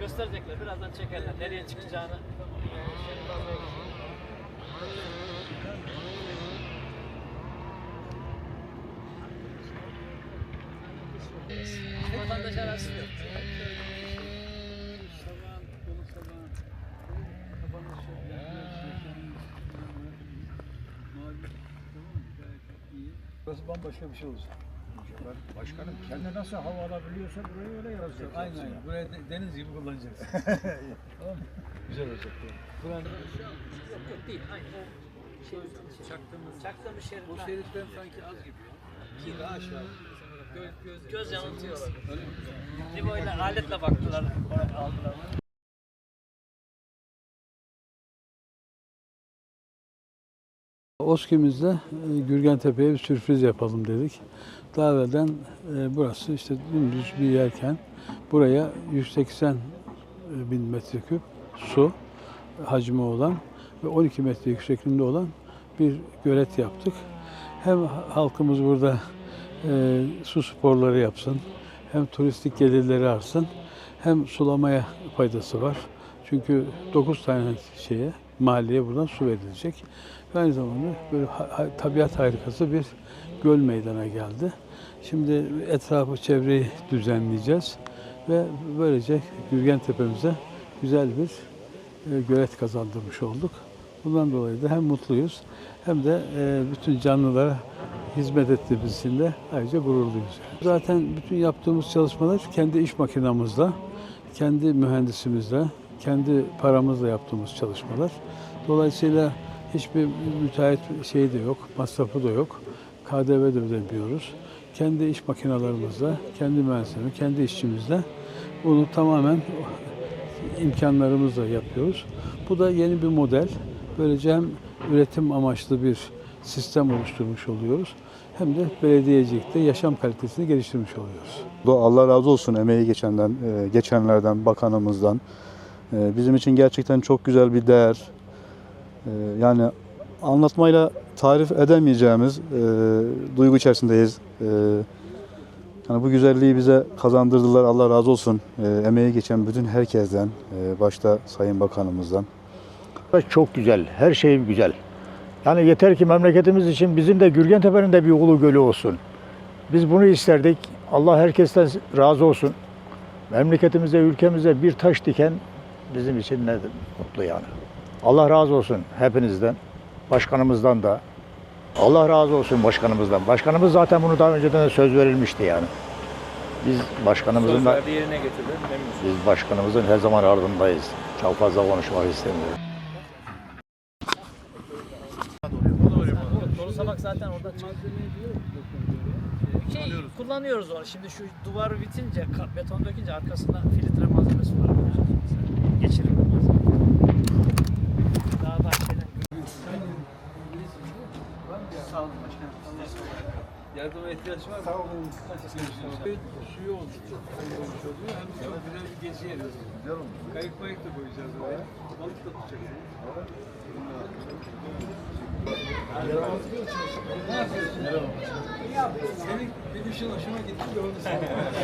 Gösterecekler. Birazdan çekerler. Nereye çıkacağını. Vatandaş arası yok. Burası bambaşka bir şey olacak. Başkanım kendi nasıl hava alabiliyorsa burayı öyle yazacak. Aynen aynen. Buraya de- deniz gibi kullanacaksın. tamam mı? Güzel olacak. bu. Buranın Yok yok değil. Aynı o şey çaktığımız çaktığımız şerit. bu şeritten sanki az gibi. Ki daha aşağı. Göz, göz, göz yanıltıyorlar. Öyle mi? Aletle baktılar. Aldılar. Oskimiz'de e, Gürgen Tepe'ye bir sürpriz yapalım dedik. Daha evvelden e, burası işte dümdüz bir yerken buraya 180 bin metreküp su hacmi olan ve 12 metre yüksekliğinde olan bir gölet yaptık. Hem halkımız burada e, su sporları yapsın, hem turistik gelirleri artsın, hem sulamaya faydası var. Çünkü 9 tane şeye, mahalleye buradan su verilecek. Ve aynı zamanda böyle tabiat harikası bir göl meydana geldi. Şimdi etrafı, çevreyi düzenleyeceğiz ve böylece Gürgen Tepe'mize güzel bir e, gölet kazandırmış olduk. Bundan dolayı da hem mutluyuz hem de e, bütün canlılara hizmet ettiğimiz için de ayrıca gururluyuz. Zaten bütün yaptığımız çalışmalar kendi iş makinamızla, kendi mühendisimizle, kendi paramızla yaptığımız çalışmalar. Dolayısıyla hiçbir müteahhit şeyi de yok, masrafı da yok. KDV de ödemiyoruz. Kendi iş makinalarımızla, kendi mühendislerimizle, kendi işçimizle bunu tamamen imkanlarımızla yapıyoruz. Bu da yeni bir model. Böylece hem üretim amaçlı bir sistem oluşturmuş oluyoruz hem de belediyecilikte yaşam kalitesini geliştirmiş oluyoruz. Allah razı olsun emeği geçenden, e, geçenlerden, bakanımızdan. E, Bizim için gerçekten çok güzel bir değer. E, Yani anlatmayla tarif edemeyeceğimiz e, duygu içerisindeyiz. E, Yani bu güzelliği bize kazandırdılar. Allah razı olsun. Emeği geçen bütün herkesten, e, başta Sayın Bakanımızdan. Çok güzel. Her şey güzel. Yani yeter ki memleketimiz için bizim de Gürgentepe'nin de bir ulu gölü olsun. Biz bunu isterdik. Allah herkesten razı olsun. Memleketimize, ülkemize bir taş diken bizim için ne mutlu yani. Allah razı olsun hepinizden, başkanımızdan da. Allah razı olsun başkanımızdan. Başkanımız zaten bunu daha önceden de söz verilmişti yani. Biz başkanımızın da, yerine getirdi. biz başkanımızın her zaman ardındayız. Çok fazla konuşmak istemiyorum. Zaten orada çıkıyor. Şey kullanıyoruz onu. Şimdi şu duvar bitince, beton dökünce arkasında filtre malzemesi var. Geçirim malzeme. Daha da şeyden. Sağ olun başkanım. Yardıma ihtiyaç var mı? Sağ olun. Suyu olmuş. Çok güzel olmuş oluyor. Hem de çok güzel bir gezi yeri. Kayık mayık da koyacağız oraya. Balık da tutacaksınız. Senin bir düşün hoşuma gitti de onu.